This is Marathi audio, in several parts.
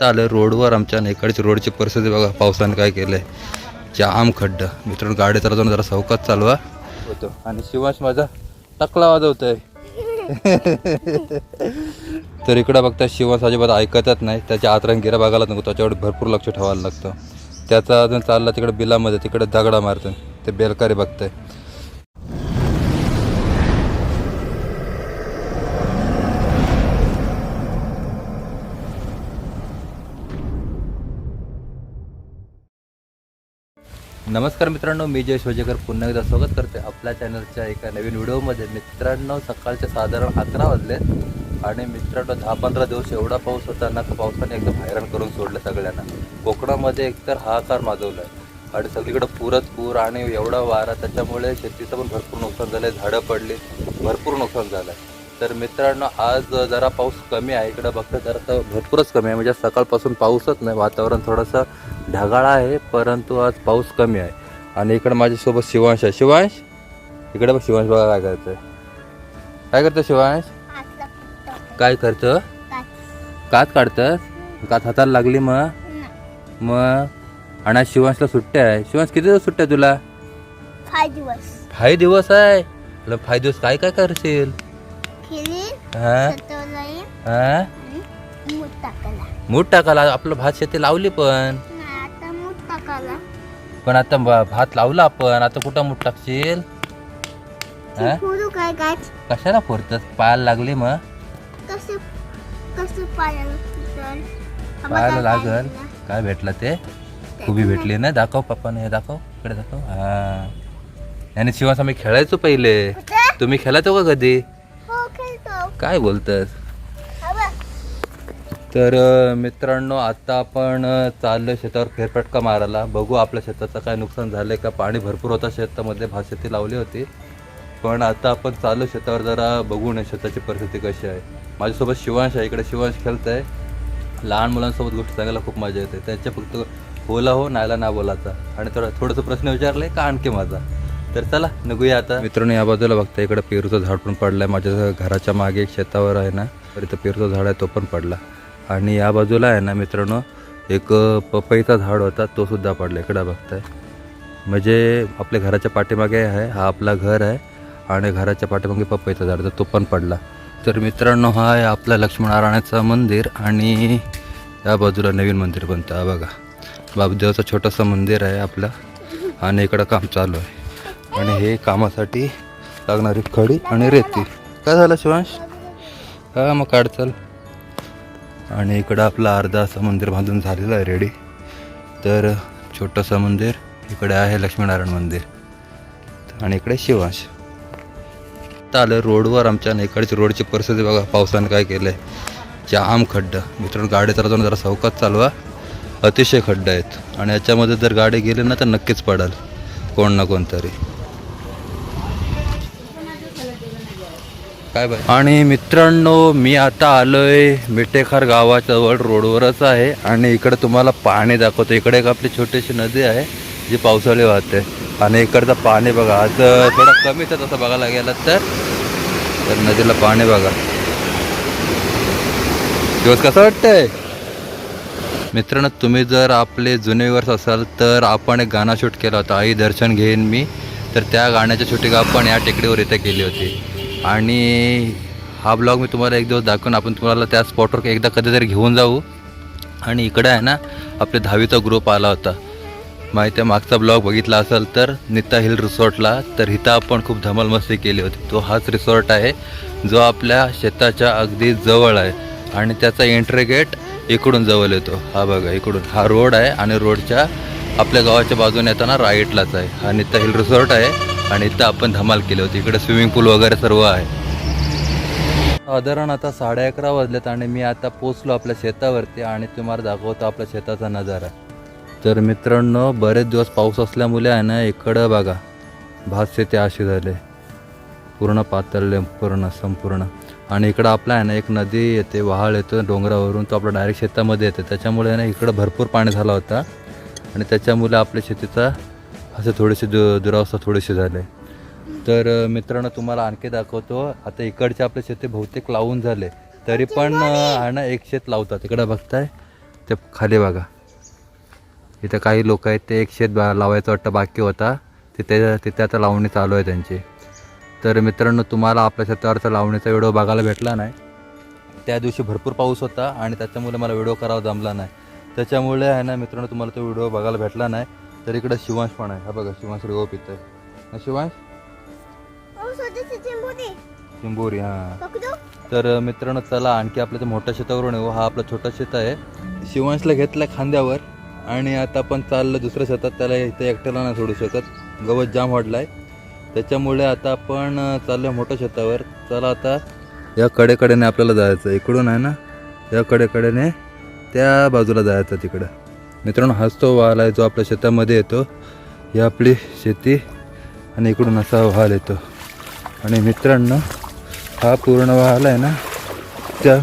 आलं रोडवर आमच्या इकडची रोडची परिस्थिती बघा पावसाने काय केलंय. जाम खड्डा. मित्रांनो गाडी चालवताना जरा चौकात चालवा. होतो. आणि शिवांश माझा टकला वाजवतोय. तर इकडं बघता शिवांश अजिबात ऐकतच नाही. त्याच्या आतरण गिरा बघायला नको त्याच्यावर भरपूर लक्ष ठेवायला लागतं. त्याचा अजून चालला तिकडे बिलामध्ये तिकडे दगडा मारतो ते बेलकारी बघतंय. नमस्कार मित्रांनो मी जय शोजेकर पुन्हा एकदा स्वागत करते आपल्या चॅनलच्या एका नवीन व्हिडिओमध्ये. मित्रांनो सकाळचे साधारण अकरा वाजले आणि मित्रांनो दहा पंधरा दिवस एवढा पाऊस होता ना तर पावसाने एकदम हैराण करून सोडलं सगळ्यांना. कोकणामध्ये एकतर हाहाकार माजवला आहे आणि सगळीकडं पुरच पूर आणि एवढा वारा त्याच्यामुळे शेतीचं पण भरपूर नुकसान झालं आहे झाडं पडली भरपूर नुकसान झालं आहे तर मित्रांनो आज जरा पाऊस कमी आहे. इकडं बघता जरा तर भरपूरच कमी आहे. म्हणजे सकाळपासून पाऊसच नाही. वातावरण थोडंसं ढगाळ आहे परंतु आज पाऊस कमी आहे. आणि इकडं माझ्यासोबत शिवांश आहे. शिवांश? इकडे बघ शिवांश बघा काय करतोय. काय करतं शिवांश? काय करतं कात काढतं कात हाताला लागली मग? मग? आणि आज शिवांशला सुट्ट्या आहे. शिवांश किती दिवस सुट्ट्या आहे तुला? फाय दिवस. फाय दिवस आहे? फाय दिवस काय काय करशील? हा? हा? आणि मूठ टाकायला. मूठ आपलं भात शेती लावली पण. नाही आता मूठ टाकायला पण आता भात लावला आपण आता कुठं मूठ टाकशील? हा? फोडू काय काय कशाला फोडतात पायाला लागली मग. कसं कसं पायाला लागल. काय भेटलं ते? खुबी भेटली ना? दाखव पप्पाने हे दाखव. इकडे दाखव. हा. याने शिवास आम्ही खेळायचो पहिले. तुम्ही खेळायचो का कधी? काय बघ. तर मित्रांनो आता आपण चाललो शेतावर फेरफटका मारायला. बघू आपल्या शेताचं काय नुकसान झालंय का? पाणी भरपूर होतं शेतामध्ये भात शेती लावली होती. पण आता आपण चाललो शेतावर जरा बघू नये शेताची परिस्थिती कशी आहे. माझ्यासोबत शिवांश आहे इकडे शिवांश खेळत आहे लहान मुलांसोबत गोष्ट सांगायला खूप मजा येते. त्यांच्या फक्त होला हो नायला ना बोलाचा. आणि थोडं थोडंसं प्रश्न विचारलाय का आणखी माझा? तर चला निघूया आता. मित्रांनो या बाजूला बघता इकडे पेरूचं झाड पण पडलंय. माझ्या घराच्या मागे एक शेतावर आहे ना तर इथं पेरूचं झाड आहे तो पण पडला. आणि या बाजूला आहे ना मित्रांनो एक पपईचा झाड होता तो सुद्धा पडला. इकडं बघताय. म्हणजे आपल्या घराच्या पाठीमागे आहे हा आपला घर आहे आणि घराच्या पाठीमागे पपईचा झाड तर तो पण पडला. तर मित्रांनो हा आहे आपला लक्ष्मीनारायणाचं मंदिर आणि या बाजूला नवीन मंदिर बनतं. बघा. बाबदेवाचं छोटंसं मंदिर आहे आपलं आणि इकडं काम चालू आहे. आणि हे कामासाठी लागणारी खडी आणि रेती. काय झालं शिवांश? हा मग काढ चल. आणि इकडं आपलं अर्धा असं मंदिर बांधून झालेलं आहे रेडी तर छोटंसं मंदिर इकडे आहे लक्ष्मीनारायण मंदिर. आणि इकडे शिवांश. आता आलं रोडवर आमच्या इकडची रोडची परिस्थिती बघा पावसाने काय केलं आहे जाम खड्डा. मित्रांनो गाडी चालवताना जरा चौकात चालवा. अतिशय खड्डा आहेत. आणि याच्यामध्ये जर गाडी गेली ना तर नक्कीच पडाल. कोण ना कोणतरी. काय बाय आणि मित्रांनो मी आता आलोय मिठेखार गावाजवळ रोडवरच आहे आणि इकडे तुम्हाला पाणी दाखवतो. इकडे एक आपली छोटीशी नदी आहे जी पावसाळी वाहते. आणि इकडचं पाणी बघा आज थोडं कमीच आहे तसं बघायला गेलं तर. तर नदीला पाणी बघा. दिवस कसं वाटतंय? मित्रांनो तुम्ही जर आपले जुने वर्ष असाल तर आपण एक गाणं शूट केलं होतं आई दर्शन घेईन मी. तर त्या गाण्याची शूटिंग आपण या टेकडीवर इथे केली होती. आणि हा ब्लॉग मी तुम्हाला एक दिवस दाखवून आपण तुम्हाला त्या स्पॉटवर एकदा कधीतरी घेऊन जाऊ. आणि इकडं आहे ना आपल्या दहावीचा ग्रुप आला होता. माहिती आहे मागचा ब्लॉग बघितला असेल तर निता हिल रिसॉर्टला तर इथं आपण खूप धमाल मस्ती केली होती. तो हाच रिसॉर्ट आहे जो आपल्या शेताच्या अगदी जवळ आहे. आणि त्याचा एंट्री गेट इकडून जवळ येतो. हा बघा इकडून. हा रोड आहे आणि रोडच्या आपल्या गावाच्या बाजूने येताना राईटलाच आहे. हा निता हिल रिसॉर्ट आहे. आणि इथं आपण धमाल केली होती. इकडे स्विमिंग पूल वगैरे सर्व आहे. साधारण आता साडे अकरा वाजलेत आणि मी आता पोचलो आपल्या शेतावरती आणि तुम्हाला दाखवतो आपल्या शेताचा नजारा. तर मित्रांनो बरेच दिवस पाऊस असल्यामुळे आहे ना इकडं बघा भात शेती अशी झाले. पूर्ण पातळले पूर्ण संपूर्ण. आणि इकडं आपला आहे ना एक नदी येते वहाळ येतो डोंगरावरून तो आपला डायरेक्ट शेतामध्ये येते. त्याच्यामुळे आहे ना इकडं भरपूर पाणी झाला होता. आणि त्याच्यामुळे आपल्या शेतीचा असं थोडीशी दु दुरावस्था थोडीशी झाली. तर मित्रांनो तुम्हाला आणखी दाखवतो. आता इकडचे आपले शेती बहुतेक लावून झाले. तरी पण ना एक शेत लावतात. इकडं बघताय. ते खाली बघा. इथं काही लोक आहेत ते एक शेत बा लावायचं वाटतं बाकी होता. तिथे तिथे आता लावणी चालू आहे त्यांची. तर मित्रांनो तुम्हाला आपल्या शेतावरचा लावणीचा व्हिडिओ बघायला भेटला नाही. त्या दिवशी भरपूर पाऊस होता आणि त्याच्यामुळे मला व्हिडिओ करावा जमला नाही. त्याच्यामुळे आहे ना मित्रांनो तुम्हाला तो व्हिडिओ बघायला भेटला नाही. तर इकडं शिवांश पण आहे. हा बघा शिवांश रिओ पित आहे. ना शिवांश? चिंबोरी. हां. तर मित्रांनो चला आणखी आपल्या त्या मोठ्या शेतावरून येऊ हा आपला छोटा शेत आहे. शिवांशला घेतला खांद्यावर. आणि आता आपण चाललं दुसऱ्या शेतात. त्याला इथे एकट्याला नाही सोडू शकत. गवत जाम वाढलाय. त्याच्यामुळे आता आपण चाललो मोठ्या शेतावर. चला आता या कडेकडेने आपल्याला जायचं इकडून आहे ना या कडेकडेने त्या बाजूला जायचं तिकडं. मित्रांनो हाच तो वाल आहे जो आपल्या शेतामध्ये येतो. ही आपली शेती आणि इकडून असा वाल येतो. आणि मित्रांनो हा पूर्ण वाहल आहे ना त्या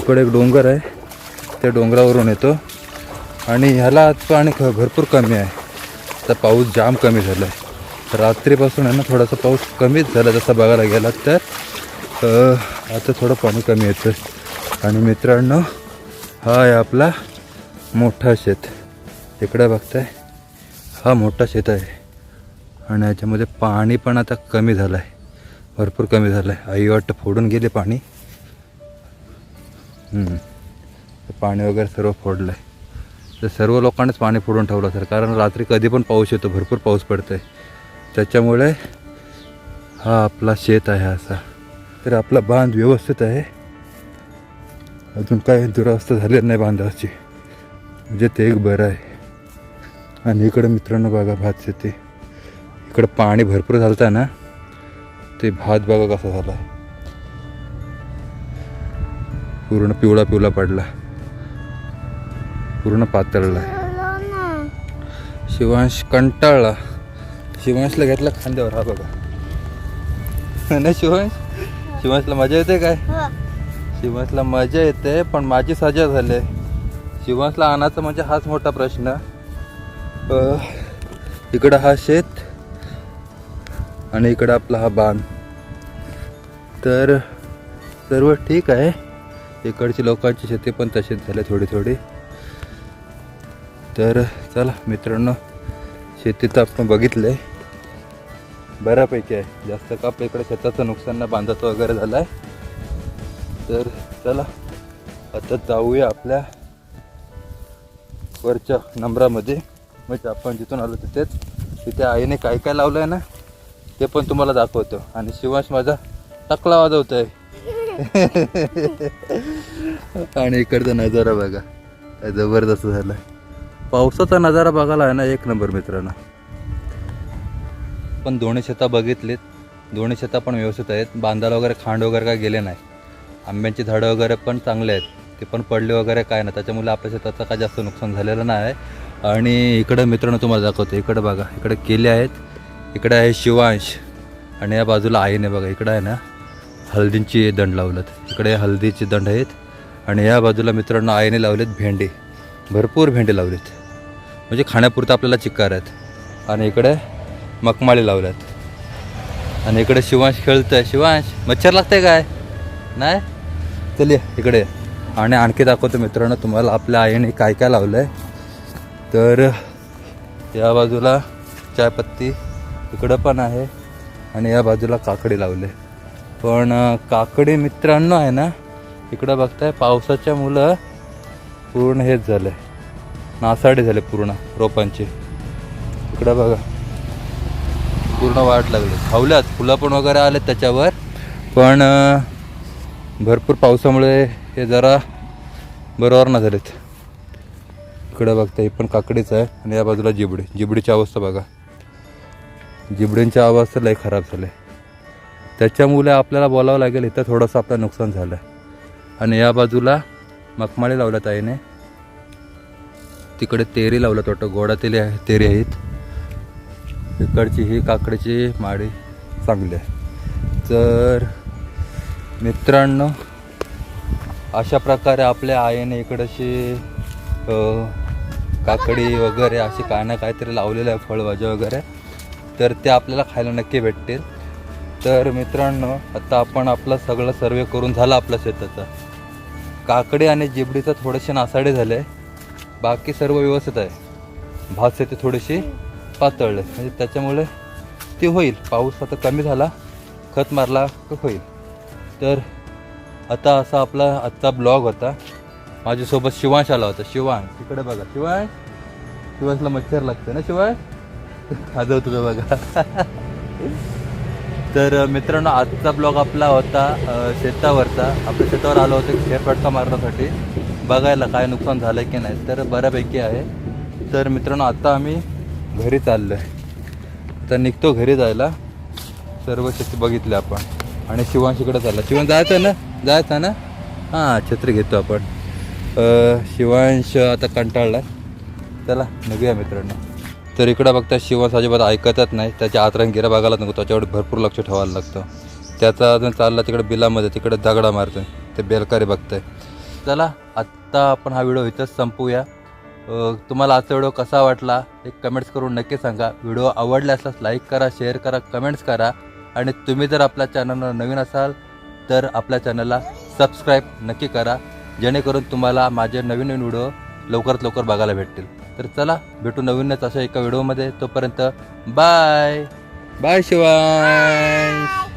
इकडे एक डोंगर आहे. त्या डोंगरावरून येतो. आणि ह्याला आज पाणी ख भरपूर कमी आहे. आता पाऊस जाम कमी झाला आहे रात्रीपासून आहे ना थोडासा पाऊस कमीच झाला. जसा बघायला गेला तर आता थोडं पाणी कमी येतं आणि मित्रांनो हा आहे आपला मोठा शेत. इकडं बघताय. हा मोठा शेत आहे. आणि याच्यामध्ये पाणी पण आता कमी झालं आहे भरपूर कमी झालं आहे आई वाटतं फोडून गेले पाणी. पाणी वगैरे सर्व फोडलं आहे तर सर्व लोकांनीच पाणी फोडून ठेवलं सर कारण रात्री कधी पण पाऊस येतो. भरपूर पाऊस पडतो आहे त्याच्यामुळे हा आपला शेत आहे असा. तर आपला बांध व्यवस्थित आहे. अजून काही दुरावस्था झाली नाही बांधाची. म्हणजे ते एक बरं आहे. आणि इकडं मित्रांनो बघा भात शेती. इकडं पाणी भरपूर झालं आहे ना. ते भात बघा कसा झाला. पूर्ण पिवळा पिवळा पडला. पूर्ण पातळला. शिवांश कंटाळला. शिवांशला घेतला खांद्यावर हा बघा. ना शिवांश. शिवांशला मजा येते काय? हो. शिवांशला मजा येते पण माझी सजा झाली. शिवांसला आणायचं म्हणजे हाच मोठा प्रश्न. इकडं हा शेत आणि इकडं आपला हा बांध. तर सर्व ठीक आहे. इकडची लोकांची शेती पण तशीच झाली थोडी थोडी तर चला मित्रांनो शेती तर आपण बघितलं. आहे बऱ्यापैकी आहे. जास्त का आपल्या इकडे शेताचं नुकसान ना बांधाचं वगैरे झालं आहे तर चला आता जाऊया आपल्या वरच्या नंबरामध्ये. म्हणजे आपण जिथून आलो तिथेच. तिथे आईने काय काय लावलं आहे ना ते पण तुम्हाला दाखवतो. आणि शिवांश माझा टकला वाजवत आहे आणि इकडचा नजारा बघा. काय जबरदस्त झाला पावसाचा नजारा बघायला आहे ना एक नंबर मित्रांनो. पण दोन्ही शेता बघितलीत. दोन्ही शेता पण व्यवस्थित आहेत. बांधाला वगैरे खांड वगैरे काय गेले नाही. आंब्यांची झाडं वगैरे पण चांगले आहेत. ते पण पडले वगैरे काय नाही. त्याच्यामुळे आपल्या शेताचं काय जास्त नुकसान झालेलं नाही आहे. आणि इकडं मित्रांनो तुम्हाला दाखवतो. इकडं बघा. इकडं केले आहेत. इकडं आहे शिवांश. आणि या बाजूला आईने बघा. इकडं आहे ना हळदींची दंड लावलं इकडे हळदीचे दंड आहेत. आणि या बाजूला मित्रांनो आईने लावलेत भेंडी. भरपूर भेंडी लावलेत. म्हणजे खाण्यापुरतं आपल्याला चिक्कार आहेत. आणि इकडे मखमाळी लावल्यात. आणि इकडे शिवांश खेळतं आहे शिवांश मच्छर लागतंय काय? नाही? चल इकडे आणि आणखी दाखवतो मित्रांनो तुम्हाला आपल्या आईने काय काय लावलं आहे तर या बाजूला चायपत्ती इकडं पण आहे आणि या बाजूला काकडी लावले. पण काकडी मित्रांनो आहे ना इकडं बघताय पावसाच्या मुलं पूर्ण हेच झालं नासाडी झाले पूर्ण रोपांची. इकडं बघा. पूर्ण वाट लागली. खावल्यात फुलं पण वगैरे आले त्याच्यावर. पण भरपूर पावसामुळे हे जरा बरोबर ना झालेत इकडं बघता ही पण काकडीच आहे आणि या बाजूला जिबडी. जिबडीची अवस्था बघा. जिबडींची अवस्था लय खराब झाले. त्याच्यामुळे आपल्याला बोलावं लागेल इथं थोडंसं आपलं नुकसान झालं. आणि या बाजूला मखमाळी लावल्या ताईने तिकडे तेरी लावलं वाटतं. गोडा तेली आहे तेरी आहेत. इकडची ही काकडीची माळी चांगली आहे. तर मित्रांनो अशा प्रकारे आपल्या आईने इकडची काकडी वगैरे अशी काय ना काहीतरी लावलेलं आहे फळभाज्या वगैरे. तर ते आपल्याला खायला नक्की भेटतील. तर मित्रांनो आता आपण आपलं सगळं सर्वे करून झालं आपल्या शेताचं. काकडी आणि जिबडीचं थोडेसे नासाडे झाले. बाकी सर्व व्यवस्थित आहे. भात शेती थोडीशी पातळले. म्हणजे त्याच्यामुळे ती होईल. पाऊस आता कमी झाला. खत मारला तर होईल. तर आता असा आपला आजचा ब्लॉग होता. माझ्यासोबत शिवांश आला होता. शिवांश तिकडे बघा. शिवांश शिवांशला मच्छर लागतं ना शिवांश? खाजव तुझं बघा. तर मित्रांनो आजचा ब्लॉग आपला होता शेतावरचा. आपल्या शेतावर आलो होतो फेरफटका मारण्यासाठी. बघायला काय नुकसान झालं की नाही तर बऱ्यापैकी आहे. तर मित्रांनो आता आम्ही घरी चाललो आहे तर निघतो घरी जायला. सर्व शेती बघितली आपण. आणि शिवांश इकडे चालला. शिवांश जायचं ना? जायचं ना? हां छत्री घेतो आपण. शिवांश आता कंटाळला चला निघूया मित्रांनो. तर इकडं बघता शिवांश अजिबात ऐकतच नाही. त्याच्या आतरंगिरा बघायला नको. त्याच्यावर भरपूर लक्ष ठेवायला लागतं. त्याचा अजून चालला तिकडे बिलामध्ये. तिकडे दगडा मारतो ते बेलकारी बघतंय. चला आत्ता आपण हा व्हिडिओ इथंच संपूया. तुम्हाला आजचा व्हिडिओ कसा वाटला एक कमेंट्स करून नक्की सांगा. व्हिडिओ आवडला असल्यास लाईक करा शेअर करा कमेंट्स करा. आणि तुम्ही जर आपल्या चॅनलवर नवीन असाल तर आपल्या चॅनलला सबस्क्राईब नक्की करा जेणेकरून तुम्हाला माझे नवीन नवीन व्हिडिओ लवकरात लवकर बघायला भेटतील. तर चला भेटू नवीनच अशा एका व्हिडिओमध्ये तोपर्यंत बाय बाय शिवाय